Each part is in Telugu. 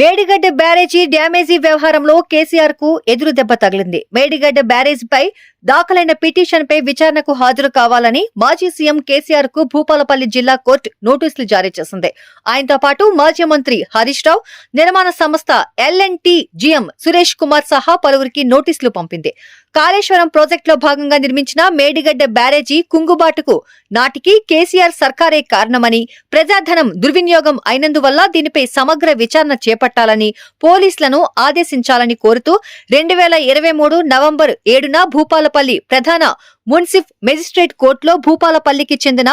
మేడిగడ్డ బ్యారేజీ డ్యామేజీ వ్యవహారంలో కేసీఆర్కు ఎదురు దెబ్బ తగిలింది. మేడిగడ్డ బ్యారేజీపై దాఖలైన పిటిషన్ పై విచారణకు హాజరు కావాలని మాజీ సీఎం కేసీఆర్కు భూపాలపల్లి జిల్లా కోర్టు నోటీసులు జారీ చేసింది. ఆయనతో పాటు మాజీ మంత్రి హరీష్ రావు నిర్మాణ సంస్థ ఎల్ఎన్టీ జిఎం సురేష్ కుమార్ సహా పలువురికి నోటీసులు పంపింది. కాళేశ్వరం ప్రాజెక్టులో భాగంగా నిర్మించిన మేడిగడ్డ బ్యారేజీ కుంగుబాటుకు నాటికి కేసీఆర్ సర్కారే కారణమని ప్రజాధనం దుర్వినియోగం అయినందువల్ల దీనిపై సమగ్ర విచారణ చేపట్టాలని పోలీసులను ఆదేశించాలని కోరుతూ రెండు వేల ఇరవై మూడు నవంబర్ ఏడున భూపాలపల్లి ప్రధాన మున్సిఫ్ మెజిస్ట్రేట్ కోర్టులో భూపాలపల్లికి చెందిన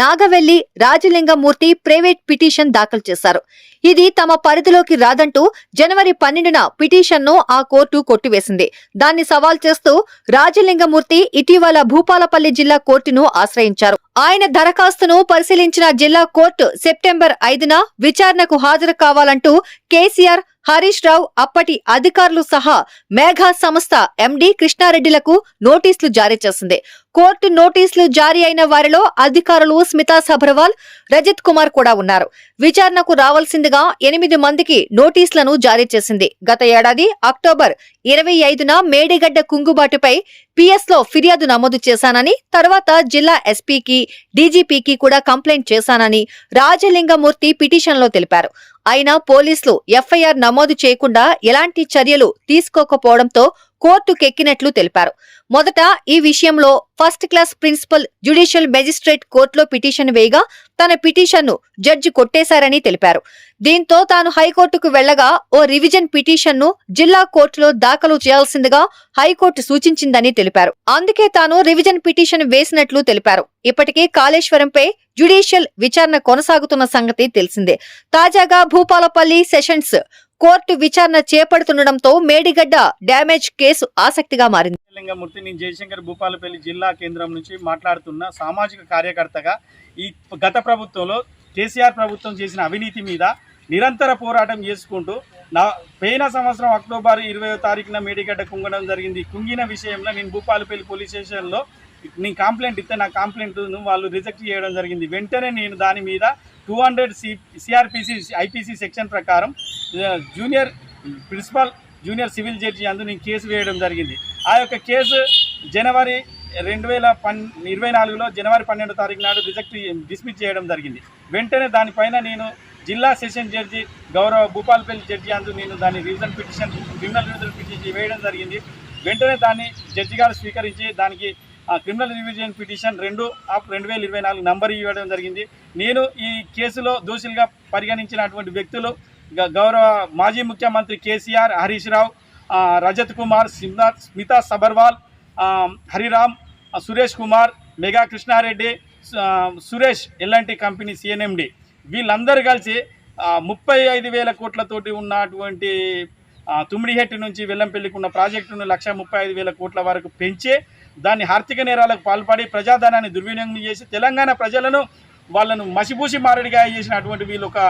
నాగవెల్లి రాజలింగమూర్తి ప్రైవేట్ పిటిషన్ దాఖలు చేశారు. ఇది తమ పరిధిలోకి రాదంటూ జనవరి పన్నెండున పిటిషన్ను ఆ కోర్టు కొట్టివేసింది. దాన్ని సవాల్ చేస్తూ రాజలింగమూర్తి ఇటీవల భూపాలపల్లి జిల్లా కోర్టును ఆశ్రయించారు. ఆయన దరఖాస్తును పరిశీలించిన జిల్లా కోర్టు సెప్టెంబర్ ఐదున విచారణకు హాజరు కావాలంటూ కేసీఆర్ హరీష్ రావు అప్పటి అధికారులు సహా మేఘా సంస్థ ఎండీ కృష్ణారెడ్డిలకు నోటీసులు జారీ చేసింది. bit కోర్టు నోటీసులు జారీ అయిన వారిలో అధికారులు స్మితా సబర్వాల్ రజత్ కుమార్ కూడా ఉన్నారు. విచారణకు రావాల్సిందిగా ఎనిమిది మందికి నోటీసులను జారీ చేసింది. గత ఏడాది అక్టోబర్ ఇరవై ఐదున మేడిగడ్డ కుంగుబాటుపై పిఎస్లో ఫిర్యాదు నమోదు చేశానని తర్వాత జిల్లా ఎస్పీకి డీజీపీకి కూడా కంప్లైంట్ చేశానని రాజలింగమూర్తి పిటిషన్లో తెలిపారు. అయినా పోలీసులు ఎఫ్ఐఆర్ నమోదు చేయకుండా ఎలాంటి చర్యలు తీసుకోకపోవడంతో కోర్టుకెక్కినట్లు తెలిపారు. మొదట ఈ విషయంలో first class principal judicial magistrate కోర్టులో పిటిషన్ వేయగా తన పిటిషన్ను జడ్జి కొట్టేశారని తెలిపారు. దీంతో తాను హైకోర్టుకు వెళ్ళగా ఓ రివిజన్ పిటిషన్ను జిల్లా కోర్టులో దాఖలు చేయాల్సిందిగా హైకోర్టు సూచించిందని తెలిపారు. అందుకే తాను రివిజన్ పిటిషన్ వేసినట్లు తెలిపారు. ఇప్పటికే కాళేశ్వరంపై జ్యుడిషియల్ విచారణ కొనసాగుతున్న సంగతి తెలిసిందే. తాజాగా భూపాలపల్లి సెషన్స్ కోర్టు విచారణ చేపడుతుండటంతో మేడిగడ్డ డ్యామేజ్ కేసు ఆసక్తిగా మారింది. లింగమూర్తి నేను జయశంకర్ భూపాలపల్లి జిల్లా కేంద్రం నుంచి మాట్లాడుతున్న సామాజిక కార్యకర్తగా ఈ గత ప్రభుత్వంలో కేసీఆర్ ప్రభుత్వం చేసిన అవినీతి మీద నిరంతర పోరాటం చేసుకుంటూ నా పోయిన సంవత్సరం అక్టోబర్ ఇరవై తారీఖున మేడిగడ్డ కుంగడం జరిగింది. కుంగిన విషయంలో నేను భూపాలపల్లి పోలీస్ స్టేషన్లో నేను కంప్లైంట్ ఇస్తే నా కంప్లైంట్ను వాళ్ళు రిజెక్ట్ చేయడం జరిగింది. వెంటనే నేను దాని మీద two hundred C CrPC IPC section ప్రకారం junior principal junior civil judge అందు నేను కేసు వేయడం జరిగింది. ఆ యొక్క కేసు జనవరి రెండు వేల పన్ ఇరవై నాలుగులో జనవరి పన్నెండో తారీఖు నాడు రిజెక్ట్ డిస్మిస్ చేయడం జరిగింది. వెంటనే దానిపైన నేను జిల్లా సెషన్ జడ్జి గౌరవ భూపాల్పల్లి జడ్జి అందు నేను దాన్ని revision petition criminal revision petition వేయడం జరిగింది. వెంటనే దాన్ని జడ్జి గారు స్వీకరించి దానికి క్రిమినల్ రివిజన్ పిటిషన్ రెండు ఆఫ్ రెండు వేల ఇరవై నాలుగు నంబర్ ఇవ్వడం జరిగింది. నేను ఈ కేసులో దోషులుగా పరిగణించినటువంటి వ్యక్తులు గ- గౌరవ మాజీ ముఖ్యమంత్రి KCR Harish Rao Rajat Kumar Smita Smita Sabharwal Hariram Suresh Kumar Megha Krishna Reddy Suresh L and T company C and MD వీళ్ళందరూ కలిసి ముప్పై ఐదు వేల కోట్లతోటి ఉన్నటువంటి తుమ్మిడిహెట్టి నుంచి వెల్లంపల్లికి ఉన్న ప్రాజెక్టును లక్ష ముప్పై ఐదు వేల కోట్ల వరకు పెంచే దాన్ని ఆర్థిక నేరాలకు పాల్పడి ప్రజాధనాన్ని దుర్వినియోగం చేసి తెలంగాణ ప్రజలను వాళ్ళను మసిపూసి మారడిగా చేసినటువంటి వీళ్ళు ఒక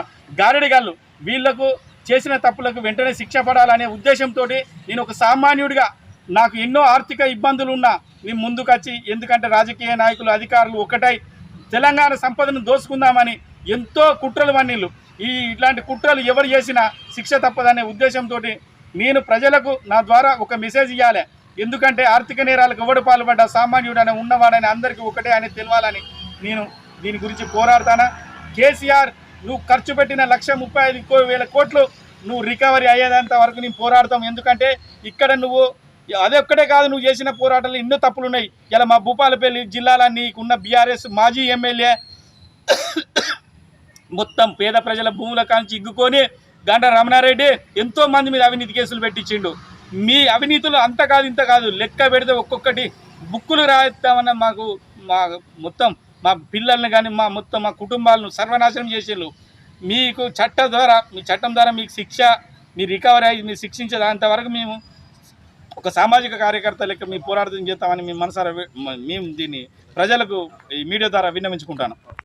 గారడిగాళ్ళు వీళ్ళకు చేసిన తప్పులకు వెంటనే శిక్ష పడాలనే ఉద్దేశంతో నేను ఒక సామాన్యుడిగా నాకు ఎన్నో ఆర్థిక ఇబ్బందులు ఉన్నా నేను ముందుకొచ్చి ఎందుకంటే రాజకీయ నాయకులు అధికారులు ఒకటై తెలంగాణ సంపదను దోసుకుందామని ఎంతో కుట్రలు వన్నీళ్ళు ఈ ఇట్లాంటి కుట్రలు ఎవరు చేసినా శిక్ష తప్పదనే ఉద్దేశంతో నేను ప్రజలకు నా ద్వారా ఒక మెసేజ్ ఇవ్వాలి ఎందుకంటే ఆర్థిక నేరాలకు ఎవడు పాల్పడ్డా సామాన్యుడని ఉన్నవాడని అందరికీ ఒకటే అని తెలియాలని నేను దీని గురించి పోరాడతానా? కేసీఆర్ నువ్వు ఖర్చు పెట్టిన లక్ష ముప్పై ఐదు వేల కోట్లు నువ్వు రికవరీ అయ్యేదంత వరకు నేను పోరాడతాం. ఎందుకంటే ఇక్కడ నువ్వు అదే ఒక్కటే కాదు నువ్వు చేసిన పోరాటాలు ఎన్నో తప్పులు ఉన్నాయి ఇలా మా భూపాలపల్లి జిల్లాలో నీకున్న బీఆర్ఎస్ మాజీ ఎమ్మెల్యే మొత్తం పేద ప్రజల భూముల కాంచి ఇగ్గుకొని గంట రమణారెడ్డి ఎంతో మంది మీద అవినీతి కేసులు పెట్టించిండు. మీ అవినీతులు అంత కాదు ఇంత కాదు. లెక్క పెడితే ఒక్కొక్కటి బుక్కులు రాయిస్తామన్న మాకు మా మొత్తం మా పిల్లల్ని కానీ మా మొత్తం మా కుటుంబాలను సర్వనాశనం చేసేళ్ళు మీకు చట్టం ద్వారా మీ చట్టం ద్వారా మీకు శిక్ష మీ రికవరీ అయ్యి మీరు శిక్షించే వరకు మేము ఒక సామాజిక కార్యకర్త లెక్క మీ పోరాటం చేస్తామని మేము మనసారా మేము దీన్ని ప్రజలకు ఈ మీడియా ద్వారా విన్నవించుకుంటాను.